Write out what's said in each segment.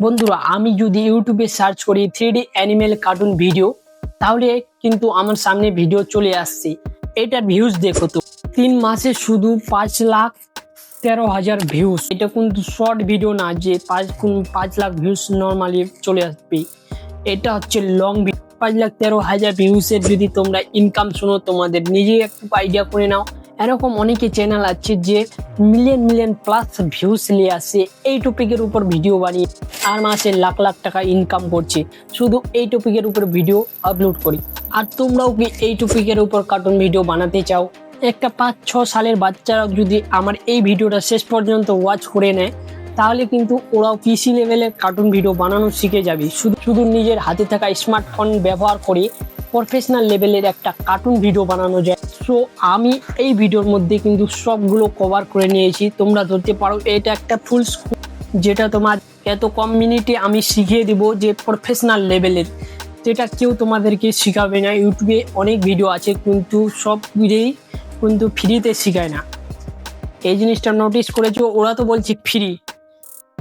বন্ধুরা, আমি যদি ইউটিউবে সার্চ করি থ্রি অ্যানিমেল কার্টুন ভিডিও তাহলে কিন্তু আমার সামনে ভিডিও চলে আসছে। এটার ভিউজ দেখো তো, তিন মাসে শুধু পাঁচ লাখ তেরো হাজার ভিউজ এটা কিন্তু শর্ট ভিডিও না, যে পাঁচ পাঁচ লাখ ভিউজ নর্মালি চলে আসবে। এটা হচ্ছে লং ভিডিও পাঁচ লাখ তেরো হাজার ভিউজের যদি তোমরা ইনকাম শোনো, তোমাদের নিজেই একটু আইডিয়া করে নাও। এরকম অনেকে চ্যানেল আছে যে মিলিয়ন মিলিয়ন প্লাস ভিউস নিয়ে আসে। এই টপিকের উপর ভিডিও বানিয়ে আর মাসে লাখ লাখ টাকা ইনকাম করছে। শুধু এই টপিকের উপর ভিডিও আপলোড করি। আর তোমরাও কি এই টপিকের উপর কার্টুন ভিডিও বানাতে চাও? একটা পাঁচ, ছ সালের বাচ্চারা যদি আমার এই ভিডিওটা শেষ পর্যন্ত ওয়াচ করে নেয়, তাহলে কিন্তু ওরাও পিসি লেভেলের কার্টুন ভিডিও বানানো শিখে যাবে। শুধু শুধু নিজের হাতে থাকা স্মার্টফোন ব্যবহার করে প্রফেশনাল লেভেলের একটা কার্টুন ভিডিও বানানো যায়। সো আমি এই ভিডিওর মধ্যে কিন্তু সবগুলো কভার করে নিয়েছি। তোমরা ধরতে পারো, এটা একটা ফুল স্কুল যেটা তোমার এত কম মিনিটে আমি শিখিয়ে দিব যে প্রফেশনাল লেভেলের যেটা কেউ তোমাদেরকে শেখাবে না। ইউটিউবে অনেক ভিডিও আছে, কিন্তু সব ভিডিওই কিন্তু ফ্রিতে শেখায় না। এই জিনিসটা নোটিস করেছ, ওরা তো বলছে ফ্রি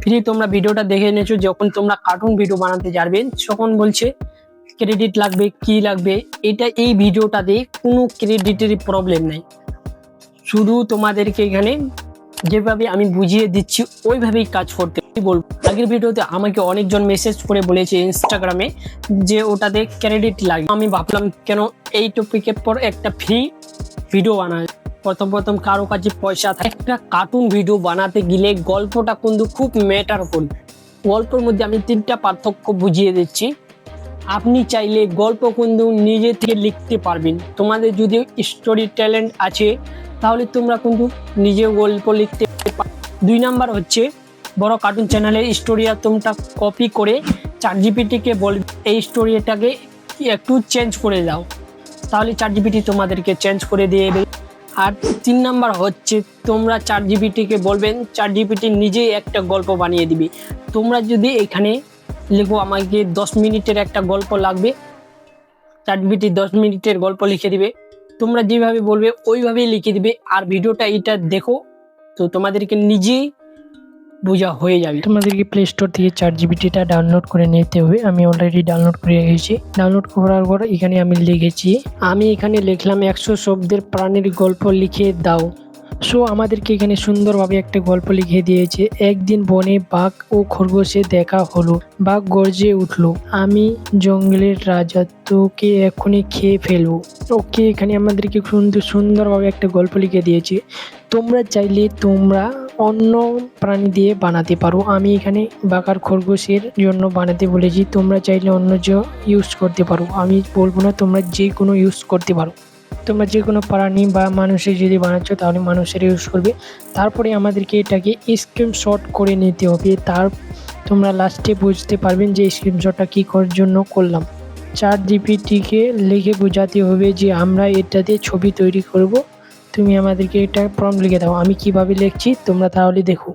ফ্রি তোমরা ভিডিওটা দেখে নিয়েছো যখন তোমরা কার্টুন ভিডিও বানাতে যাবেন তখন বলছে ক্রেডিট লাগবে, কি লাগবে, এটা এই ভিডিওটাতে কোনো ক্রেডিটের প্রবলেম নাই। শুধু তোমাদেরকে এখানে যেভাবে আমি বুঝিয়ে দিচ্ছি, ওইভাবেই কাজ করতে বলব? আগের ভিডিওতে আমাকে অনেকজন মেসেজ করে বলেছে ইনস্টাগ্রামে যে ওটাতে ক্রেডিট লাগে আমি ভাবলাম, কেন এই টপিকের পর একটা ফ্রি ভিডিও বানায়? প্রথম প্রথম কারও কাছে পয়সা থাকে। একটা কার্টুন ভিডিও বানাতে গেলে গল্পটা কিন্তু খুব ম্যাটার করে গল্পের মধ্যে আমি তিনটা পার্থক্য বুঝিয়ে দিচ্ছি। আপনি চাইলে গল্প কিন্তু নিজে থেকে লিখতে পারবেন। তোমাদের যদি স্টোরি ট্যালেন্ট আছে, তাহলে তোমরা কিন্তু নিজে গল্প লিখতে দুই নাম্বার হচ্ছে, বড় কার্টুন চ্যানেলের স্টোরিয়া তোমরা কপি করে চার জিপিটিকে বলবে এই স্টোরিটাকে একটু চেঞ্জ করে দাও। তাহলে চার জিপিটি তোমাদেরকে চেঞ্জ করে দিয়ে দেবে। আর তিন নাম্বার হচ্ছে, তোমরা চার জিপিটিকে বলবেন চার জিপিটি নিজেই একটা গল্প বানিয়ে দিবে। তোমরা যদি এখানে লিখো আমাকে দশ মিনিটের একটা গল্প লাগবে। জিপিটি দশ মিনিটের গল্প লিখে দিবে। তোমরা যেভাবে বলবে, ওইভাবেই লিখে দিবে। আর ভিডিওটা এটা দেখো, তো তোমাদেরকে নিজেই বোঝা হয়ে যাবে। তোমাদেরকে প্লে স্টোর থেকে চার জিবিটিটা ডাউনলোড করে নিতে হবে। আমি অলরেডি ডাউনলোড করে রেখেছি। ডাউনলোড করার পর এখানে আমি লিখেছি, আমি এখানে লিখলাম একশো শব্দের প্রাণীর গল্প লিখে দাও। সো আমাদেরকে এখানে সুন্দরভাবে একটা গল্প লিখে দিয়েছে। একদিন বনে বাঘ ও খরগোশে দেখা হলো। বাঘ গর্জে উঠল, আমি জঙ্গলের রাজা, তোকে এখনই খেয়ে ফেলব। ওকে, এখানে আমাদেরকে সুন্দর, সুন্দরভাবে একটা গল্প লিখে দিয়েছে। তোমরা চাইলে তোমরা অন্য প্রাণী দিয়ে বানাতে পারো। আমি এখানে বাঘার খরগোশের জন্য বানাতে বলেছি। তোমরা চাইলে অন্য যে ইউজ করতে পারো। আমি বলব না তোমরা যে কোনো ইউজ করতে পারো। তোমরা যে কোনো প্রাণী বা মানুষের যদি বানাচ্ছ, তাহলে মানুষের ইউজ করবে। তারপরে আমাদেরকে এটাকে স্ক্রিনশট করে নিতে হবে। তার, তোমরা লাস্টে বুঝতে পারবেন যে স্ক্রিনশটটা কী করার জন্য করলাম। চার জিপিটিকে লিখে বোঝাতে হবে যে আমরা এটাতে ছবি তৈরি করব। তুমি আমাদেরকে এটা প্রম লিখে দাও। আমি কীভাবে লিখছি, তোমরা তাহলে দেখো।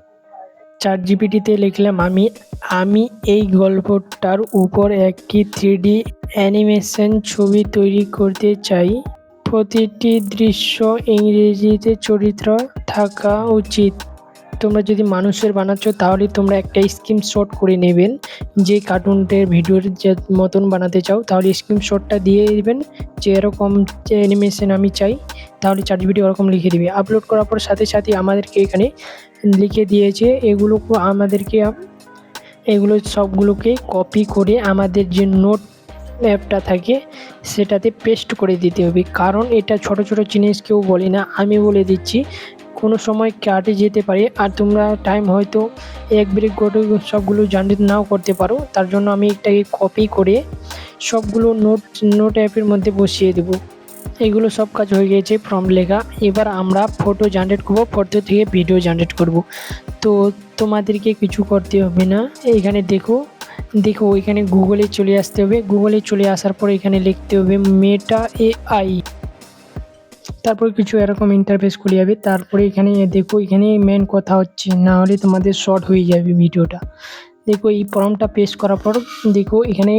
চার জিপিটিতে লিখলাম, আমি আমি এই গল্পটার উপর একটি থ্রি অ্যানিমেশন ছবি তৈরি করতে চাই। প্রতিটি দৃশ্য ইংরেজিতে চরিত্র থাকা উচিত। তোমরা যদি মানুষের বানাচ্ছ, তাহলে তোমরা একটা স্ক্রিনশট করে নেবেন। যে কার্টুনটের ভিডিওর যে মতন বানাতে চাও, তাহলে স্ক্রিনশটটা দিয়ে দেবেন। যে এরকম যে অ্যানিমেশন আমি চাই, তাহলে চার ভিডিও ওরকম লিখে দিবে। আপলোড করার পর সাথে সাথে আমাদেরকে এখানে লিখে দিয়েছে এগুলো আমাদেরকে, এগুলো সবগুলোকে কপি করে আমাদের যে নোট অ্যাপটা থাকে, সেটাতে পেস্ট করে দিতে হবে। কারণ এটা ছোট ছোট জিনিস কেউ বলে না, আমি বলে দিচ্ছি। কোনো সময় কাটে যেতে পারে, আর তোমরা টাইম হয়তো এক ব্রেক গোটে সবগুলো জানতে নাও করতে পারো। তার জন্য আমি এটাকে কপি করে সবগুলো নোট নোট অ্যাপের মধ্যে বসিয়ে দেবো। এগুলো সব কাজ হয়ে গেছে ফর্ম লেখা। এবার আমরা ফটো জেনারেট করব ফটো থেকে ভিডিও জেনারেট করব। তো তোমাদেরকে কিছু করতে হবে না। এখানে দেখো দেখো এখানে গুগলে চলে আসতে হবে। গুগলে চলে আসার পর এখানে লিখতে হবে মেটা এ আই তারপর কিছু এরকম ইন্টারফেস খুলে যাবে। তারপরে এখানে দেখো, এখানে মেন কথা হচ্ছে, না হলে তোমাদের শর্ট হয়ে যাবে ভিডিওটা। দেখো এই ফর্মটা পেস্ট করার পর দেখো এখানে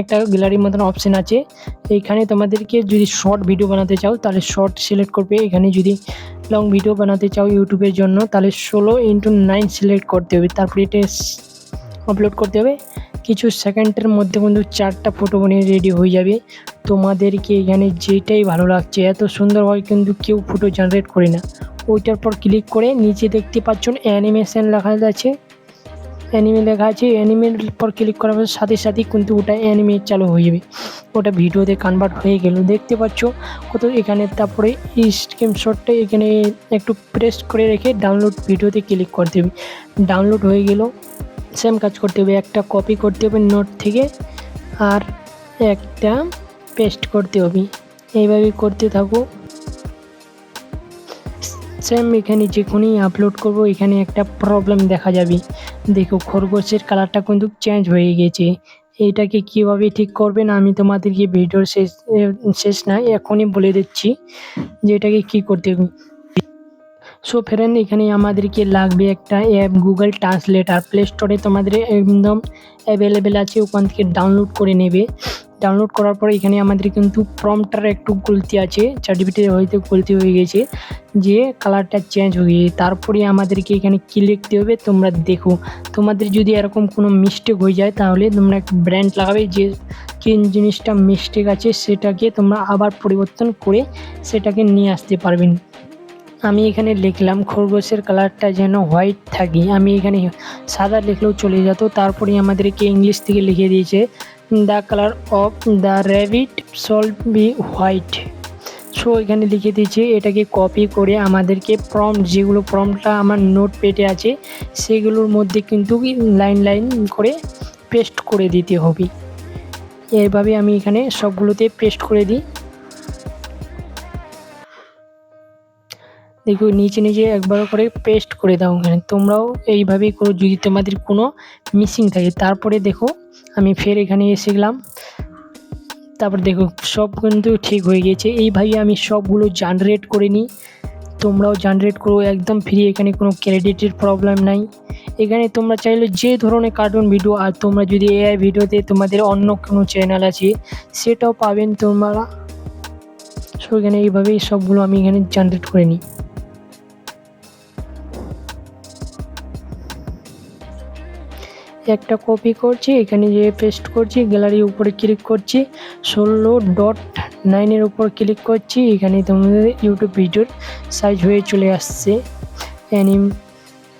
একটা গ্যালারির মতন অপশন আছে। এইখানে তোমাদেরকে যদি শর্ট ভিডিও বানাতে চাও, তাহলে শর্ট সিলেক্ট করবে। এখানে যদি লং ভিডিও বানাতে চাও ইউটিউবের জন্য, তাহলে ষোলো ইন্টু নাইন সিলেক্ট করতে হবে। তারপরে এটা আপলোড করতে হবে। কিছু সেকেন্ডের মধ্যে কিন্তু চারটা ফটো বানিয়ে রেডি হয়ে যাবে। তোমাদেরকে এখানে যেটাই ভালো লাগছে, এত সুন্দরভাবে কিন্তু কেউ ফটো জেনারেট করে না। ওইটার পর ক্লিক করে নিচে দেখতে পাচ্ছেন অ্যানিমেশন লেখা আছে। অ্যানিমে লেখা আছে অ্যানিমের পর ক্লিক করার পর সাথে সাথেই কিন্তু ওটা অ্যানিমে চালু হয়ে যাবে। ওটা ভিডিওতে কনভার্ট হয়ে গেল। দেখতে পাচ্ছ কত এখানে তারপরে স্ক্রিনশটটা এখানে একটু প্রেস করে রেখে ডাউনলোড ভিডিওতে ক্লিক করতে হবে। ডাউনলোড হয়ে গেল। সেম কাজ করতে হবে, একটা কপি করতে হবে নোট থেকে আর একটা পেস্ট করতে হবে। এইভাবে করতে থাকো। সেম এখানে যেখানেই আপলোড করব, এখানে একটা প্রবলেম দেখা যাবে। দেখো, খরগোশের কালারটা কিন্তু চেঞ্জ হয়ে গেছে। এইটাকে কীভাবে ঠিক করবেন আমি তোমাদেরকে ভিডিওর শেষ শেষ না, এখনই বলে দিচ্ছি যে এটাকে কী করতে হবে। সো ফ্রেন্ড এখানে আমাদেরকে লাগবে একটা অ্যাপ গুগল ট্রান্সলেটার প্লে স্টোরে তোমাদের একদম অ্যাভেলেবেল আছে, ওখান থেকে ডাউনলোড করে নেবে। ডাউনলোড করার পরে এখানে আমাদের কিন্তু প্রমটার একটু গলতি আছে সার্টিফিকেট হয়তো গলতি হয়ে গেছে, যে কালারটা চেঞ্জ হয়ে গেছে। তারপরে আমাদেরকে এখানে কী লিখতে হবে, তোমরা দেখো। তোমাদের যদি এরকম কোনো মিস্টেক হয়ে যায়, তাহলে তোমরা একটা ব্র্যান্ড লাগাবে, যে কি জিনিসটা মিস্টেক আছে, সেটাকে তোমরা আবার পরিবর্তন করে সেটাকে নিয়ে আসতে পারবেন। আমি এখানে লিখলাম, খরগোশের কালারটা যেন হোয়াইট থাকে। আমি এখানে সাদা লিখলেও চলে যেত। তারপরে আমাদেরকে ইংলিশ থেকে লিখে দিয়েছে the colour of the rabbit shall be white so এখানে লিখে দিয়েছে, এটাকে কপি করে আমাদেরকে প্রম যেগুলো প্রমটা আমার নোট পেটে আছে, সেগুলোর মধ্যে কিন্তু লাইন লাইন করে পেস্ট করে দিতে হবে। এভাবে আমি এখানে সবগুলোতে পেস্ট করে দিই। দেখো নিচে নিচে একবার করে পেস্ট করে দাও এখানে তোমরাও এইভাবেই করো, যদি তোমাদের কোনো মিসিং থাকে। তারপরে দেখো, আমি ফের এখানে এসে গেলাম। তারপর দেখো, সব কিন্তু ঠিক হয়ে গেছে। এইভাবে আমি সবগুলো জেনারেট করে নিই। তোমরাও জেনারেট করো, একদম ফ্রি এখানে কোনো ক্রেডিটের প্রবলেম নাই। এখানে তোমরা চাইলে যে ধরনের কার্টুন ভিডিও আর তোমরা যদি এআই ভিডিওতে তোমাদের অন্য কোনো চ্যানেল আছে, সেটাও পাবেন তোমরা। সো এখানে এইভাবেই সবগুলো আমি এখানে জেনারেট করে নিই। একটা কপি করছি, এখানে যে পেস্ট করছি গ্যালারির উপরে ক্লিক করছি, ষোলো ডট নাইনের উপর ক্লিক করছি, এখানে তোমাদের ইউটিউব ভিডিওর সাইজ হয়ে চলে আসছে। অ্যানিম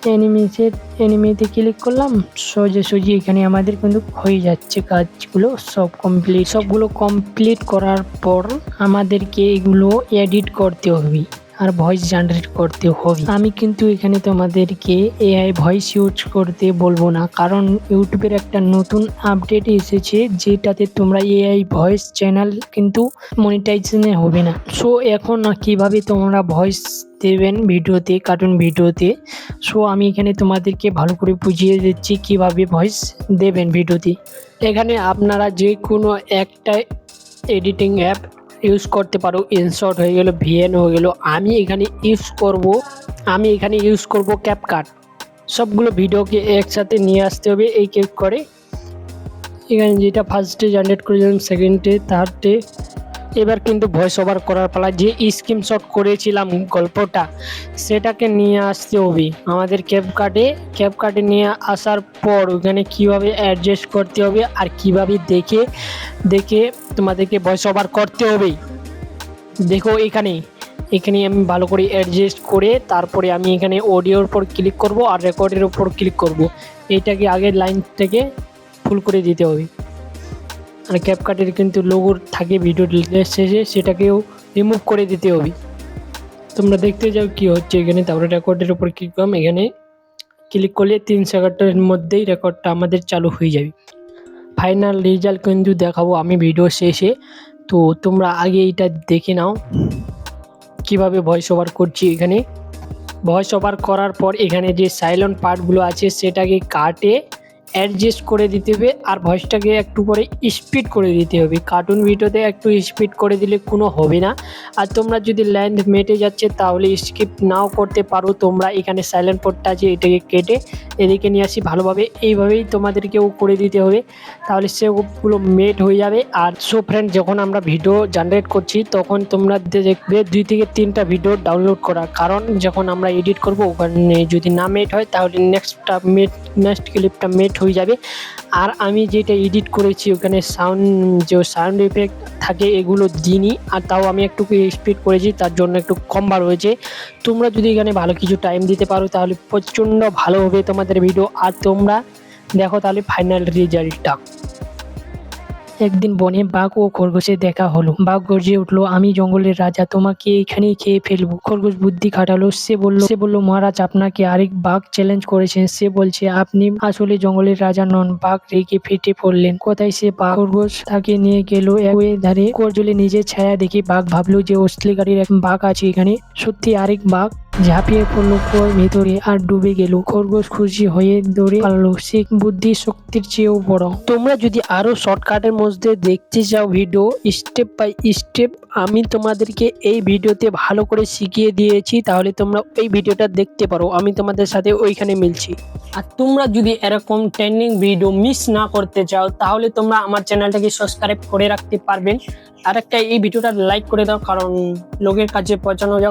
অ্যানিমেতে অ্যানিমেতে ক্লিক করলাম সোজাসুজি এখানে আমাদের কিন্তু হয়ে যাচ্ছে কাজগুলো সব কমপ্লিট সবগুলো কমপ্লিট করার পর আমাদেরকে এগুলো এডিট করতে হবে। আর ভয়েস জেনারেট করতে হবে। আমি কিন্তু এখানে তোমাদেরকে এআই ভয়েস ইউজ করতে বলব না, কারণ ইউটিউবের একটা নতুন আপডেট এসেছে যেটাতে তোমরা এআই ভয়েস চ্যানেল কিন্তু মনিটাইজেশনে হবে না। সো এখন কীভাবে তোমরা ভয়েস দেবেন ভিডিওতে কার্টুন ভিডিওতে? সো আমি এখানে তোমাদেরকে ভালো করে বুঝিয়ে দিচ্ছি কীভাবে ভয়েস দেবেন ভিডিওতে। এখানে আপনারা যে কোনো একটা এডিটিং অ্যাপ ইউজ করতে পারো ইনশর্ট হয়ে গেলো ভিএন হয়ে গেলো, আমি এখানে ইউজ করব, আমি এখানে ইউজ করব ক্যাপকাট সবগুলো ভিডিওকে একসাথে নিয়ে আসতে হবে, এই ক্লিক করে। এখানে যেটা ফার্স্টে জেনারেট করেছিলাম সেকেন্ডে থার্ডে এবার কিন্তু ভয়েস ওভার করার পালা যে স্ক্রিনশট করেছিলাম গল্পটা, সেটাকে নিয়ে আসতে হবে আমাদের ক্যাব কার্ডে ক্যাব কার্ডে নিয়ে আসার পর ওখানে কীভাবে অ্যাডজাস্ট করতে হবে আর কীভাবে দেখে দেখে তোমাদেরকে ভয়েস ওভার করতে হবে। দেখো এখানে এখানে আমি ভালো করে অ্যাডজাস্ট করে তারপরে আমি এখানে অডিওর উপর ক্লিক করব আর রেকর্ডের উপর ক্লিক করব। এইটাকে আগের লাইন থেকে ফুল করে দিতে হবে। আর ক্যাপকাটের কিন্তু লোগোর থাকে ভিডিও শেষে, সেটাকেও রিমুভ করে দিতে হবে। তোমরা দেখতে যাও কি হচ্ছে এখানে। তারপরে রেকর্ডের উপর ক্লিক করলাম। এখানে ক্লিক করলে তিন সেকেন্ডের মধ্যেই রেকর্ডটা আমাদের চালু হয়ে যাবে। ফাইনাল রেজাল্ট কিন্তু দেখাবো আমি ভিডিও শেষে। তো তোমরা আগে এইটা দেখে নাও। কীভাবে ভয়েস ওভার করছি এখানে। ভয়েস ওভার করার পর এখানে যে সাইলেন্ট পার্টগুলো আছে, সেটাকে কাটে। অ্যাডজাস্ট করে দিতে হবে আর ভয়েসটাকে একটু করে স্পিড করে দিতে হবে। কার্টুন ভিডিওতে একটু স্পিড করে দিলে কোনো হবে না। আর তোমরা যদি ল্যান্ড মেটে যাচ্ছে তাহলে স্কিপ নাও করতে পারো। তোমরা এখানে সাইলেন্ট পোর্টটা আছে, এটাকে কেটে এদিকে নিয়ে আসি ভালোভাবে। এইভাবেই তোমাদেরকেও করে দিতে হবে। তাহলে সেগুলো মেট হয়ে যাবে। আর সো ফ্রেন্ড যখন আমরা ভিডিও জেনারেট করছি, তখন তোমরা দেখবে দুই থেকে তিনটা ভিডিও ডাউনলোড করা। কারণ যখন আমরা এডিট করব, ওখানে যদি না মেট হয়, তাহলে নেক্সটটা মেট নেক্সট ক্লিপটা মেট হয়ে যাবে। আর আমি যেটা এডিট করেছি ওখানে সাউন্ড যে সাউন্ড এফেক্ট থাকে এগুলো দিইনি, আর তাও আমি একটু স্পিড করেছি, তার জন্য একটু কম বার হয়েছে। তোমরা যদি এখানে ভালো কিছু টাইম দিতে পারো, তাহলে প্রচণ্ড ভালো হবে তোমাদের ভিডিও আর তোমরা দেখো তাহলে ফাইনাল রেজাল্টটা একদিন বনে বাঘ ও খরগোশের দেখা হলো। বাঘ গর্জে উঠল, আমি জঙ্গলের রাজা, তোমাকে এখানেই খেয়ে ফেলব। খরগোশ বুদ্ধি খাটালো, সে বলল সে বলল, মহারাজ, আপনাকে আরেক বাঘ চ্যালেঞ্জ করেছেন। সে বলছে, আপনি আসলে জঙ্গলের রাজা নন, বাঘ রেগে ফেটে পড়লেন। কোথায় সে বাঘ খরগোশ তাকে নিয়ে গেল ধারে করজলে নিজের ছায়া দেখে বাঘ ভাবলো যে অস্ট্রেলিয়া গাড়ির এক বাঘ আছে এখানে। সত্যি আরেক বাঘ ঝাঁপিয়ে পড়ল, কুয়োর ভেতরে আর ডুবে গেল। খরগোশ খুশি হয়ে দৌড়ে পালালো। সে বুদ্ধি শক্তির চেয়েও বড়। তোমরা যদি আরও শর্টকাটের মধ্যে দেখতে চাও ভিডিও, স্টেপ বাই স্টেপ আমি তোমাদেরকে এই ভিডিওতে ভালো করে শিখিয়ে দিয়েছি, তাহলে তোমরা এই ভিডিওটা দেখতে পারো। আমি তোমাদের সাথে ওইখানে মিলছি। আর তোমরা যদি এরকম ট্রেন্ডিং ভিডিও মিস না করতে চাও, তাহলে তোমরা আমার চ্যানেলটাকে সাবস্ক্রাইব করে রাখতে পারবেন আর একটা এই ভিডিওটা লাইক করে দাও, কারণ লোকের কাছে পৌঁছানো যাক।